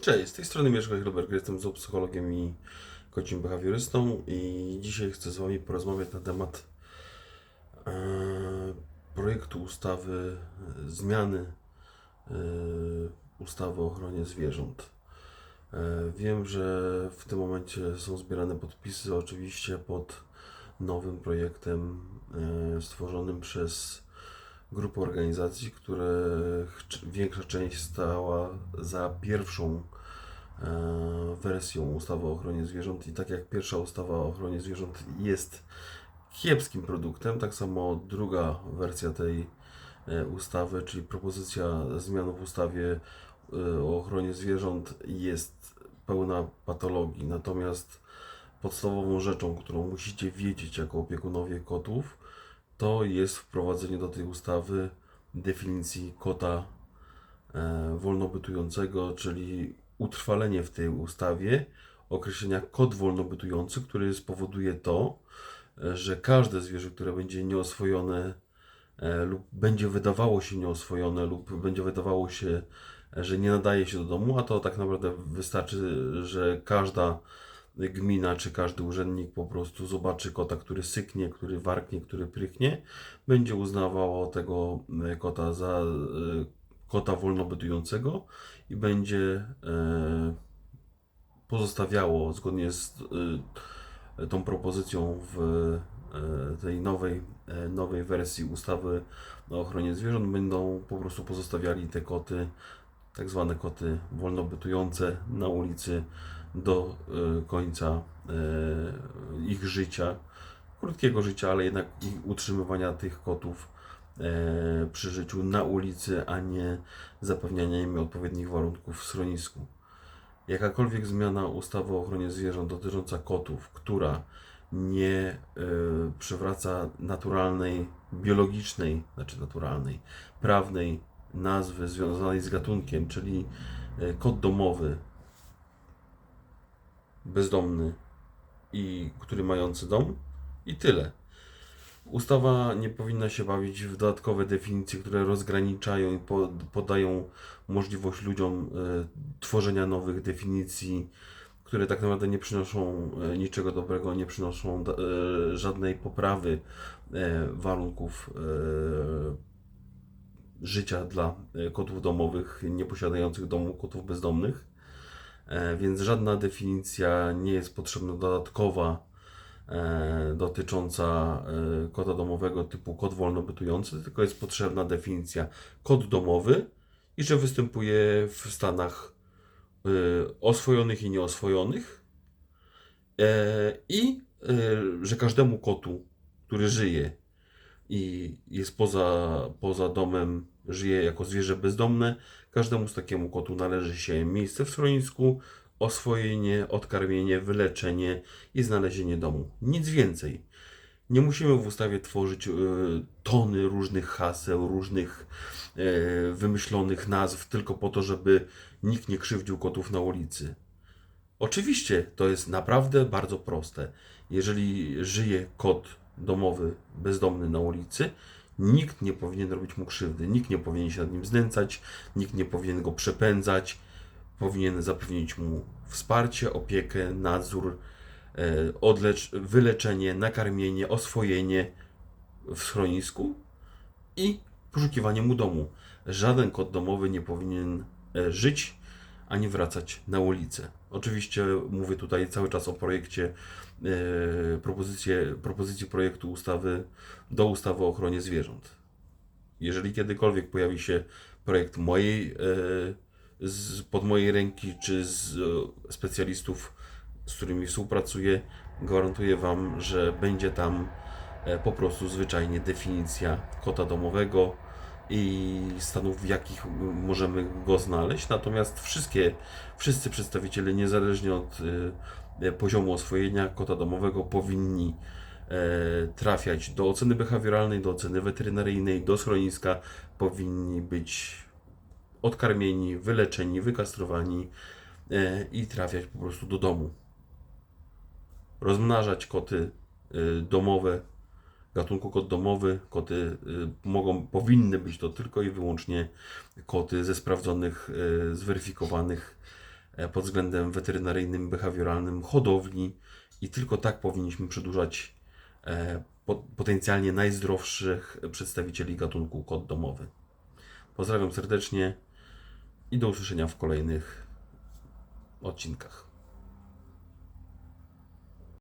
Cześć, z tej strony Mieszko Hilberg, jestem zoopsychologiem i kocim behawiorystą i dzisiaj chcę z Wami porozmawiać na temat e, projektu ustawy e, zmiany e, ustawy o ochronie zwierząt. E, wiem, że w tym momencie są zbierane podpisy oczywiście pod nowym projektem e, stworzonym przez grupę organizacji, których większa część stała za pierwszą e, wersją ustawy o ochronie zwierząt i tak jak pierwsza ustawa o ochronie zwierząt jest kiepskim produktem, tak samo druga wersja tej e, ustawy, czyli propozycja zmian w ustawie e, o ochronie zwierząt jest pełna patologii. Natomiast podstawową rzeczą, którą musicie wiedzieć jako opiekunowie kotów, to jest wprowadzenie do tej ustawy definicji kota e, wolnobytującego, czyli utrwalenie w tej ustawie określenia kot wolnobytujący, który spowoduje to, e, że każde zwierzę, które będzie nieoswojone e, lub będzie wydawało się nieoswojone lub będzie wydawało się, że nie nadaje się do domu, a to tak naprawdę wystarczy, że każda gmina czy każdy urzędnik po prostu zobaczy kota, który syknie, który warknie, który prychnie, będzie uznawało tego e, kota za e, kota wolnobytującego i będzie e, pozostawiało zgodnie z tą propozycją w tej nowej, nowej wersji ustawy o ochronie zwierząt będą po prostu pozostawiali te koty, tak zwane koty wolnobytujące na ulicy do e, końca e, ich życia, krótkiego życia, ale jednak utrzymywania tych kotów e, przy życiu na ulicy, a nie zapewniania im odpowiednich warunków w schronisku. Jakakolwiek zmiana ustawy o ochronie zwierząt dotycząca kotów, która nie przywraca naturalnej, biologicznej, znaczy naturalnej, prawnej nazwy związanej z gatunkiem, czyli kot domowy, bezdomny i który mający dom i tyle. Ustawa nie powinna się bawić w dodatkowe definicje, które rozgraniczają i po- podają możliwość ludziom e, tworzenia nowych definicji, które tak naprawdę nie przynoszą e, niczego dobrego, nie przynoszą e, żadnej poprawy warunków życia dla kotów domowych, nieposiadających domu kotów bezdomnych. E, Więc żadna definicja nie jest potrzebna dodatkowa e, dotycząca e, kota domowego typu kot wolnobytujący, tylko jest potrzebna definicja kot domowy i że występuje w stanach oswojonych i nieoswojonych. I że każdemu kotu, który żyje i jest poza, poza domem, żyje jako zwierzę bezdomne, każdemu z takiemu kotu należy się miejsce w schronisku, oswojenie, odkarmienie, wyleczenie i znalezienie domu. Nic więcej. Nie musimy w ustawie tworzyć e, tony różnych haseł, różnych e, wymyślonych nazw, tylko po to, żeby nikt nie krzywdził kotów na ulicy. Oczywiście to jest naprawdę bardzo proste. Jeżeli żyje kot domowy, bezdomny na ulicy, nikt nie powinien robić mu krzywdy, nikt nie powinien się nad nim znęcać, nikt nie powinien go przepędzać, powinien zapewnić mu wsparcie, opiekę, nadzór, e, odlecz, wyleczenie, nakarmienie, oswojenie w schronisku i poszukiwanie mu domu. Żaden kot domowy nie powinien e, żyć ani wracać na ulicę. Oczywiście mówię tutaj cały czas o projekcie, e, propozycje, propozycji projektu ustawy do ustawy o ochronie zwierząt. Jeżeli kiedykolwiek pojawi się projekt mojej, e, z, pod mojej ręki, czy z e, specjalistów, z którymi współpracuję, gwarantuję Wam, że będzie tam po prostu zwyczajnie definicja kota domowego i stanów, w jakich możemy go znaleźć. Natomiast wszystkie, wszyscy przedstawiciele, niezależnie od e, e, poziomu oswojenia kota domowego, powinni e, trafiać do oceny behawioralnej, do oceny weterynaryjnej, do schroniska, powinni być odkarmieni, wyleczeni, wykastrowani e, i trafiać po prostu do domu. Rozmnażać koty domowe, gatunku kot domowy, koty e, mogą, powinny być to tylko i wyłącznie koty ze sprawdzonych, e, zweryfikowanych e, pod względem weterynaryjnym, behawioralnym hodowli i tylko tak powinniśmy przedłużać e, po- potencjalnie najzdrowszych przedstawicieli gatunku kot domowy. Pozdrawiam serdecznie i do usłyszenia w kolejnych odcinkach.